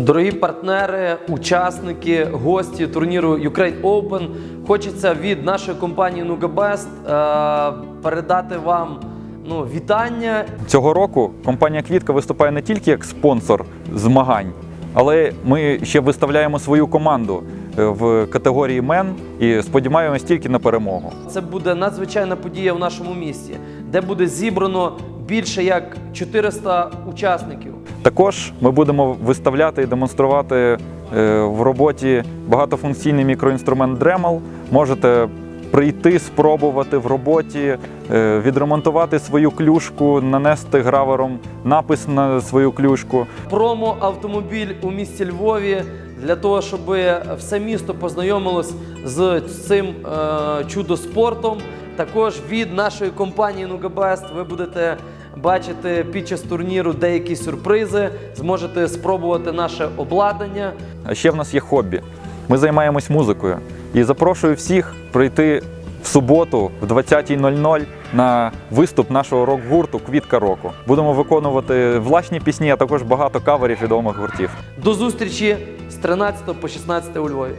Дорогі партнери, учасники, гості турніру Ukraine Open, хочеться від нашої компанії NugaBest е, передати вам ну, вітання Цього року компанія Квітка виступає не тільки як спонсор змагань, але ми ще виставляємо свою команду е, в категорії мен і сподіваємось тільки на перемогу. Це буде надзвичайна подія в нашому місті, де буде зібрано більше як 400 учасників. Також ми будемо виставляти і демонструвати е, в роботі багатофункційний мікроінструмент Dremel. Можете прийти, спробувати в роботі, е, відремонтувати свою клюшку, нанести гравером напис на свою клюшку. Промо-автомобіль у місті Львові для того, щоб все місто познайомилось з цим е, чудо-спортом. Також від нашої компанії Нугабест ви будете бачити під час турніру деякі сюрпризи, зможете спробувати наше обладнання. А ще в нас є хобі. Ми займаємось музикою. І запрошую всіх прийти в суботу в 20.00 на виступ нашого рок-гурту Квітка року. Будемо виконувати власні пісні, а також багато каверів відомих гуртів. До зустрічі з 13 по 16 у Львові.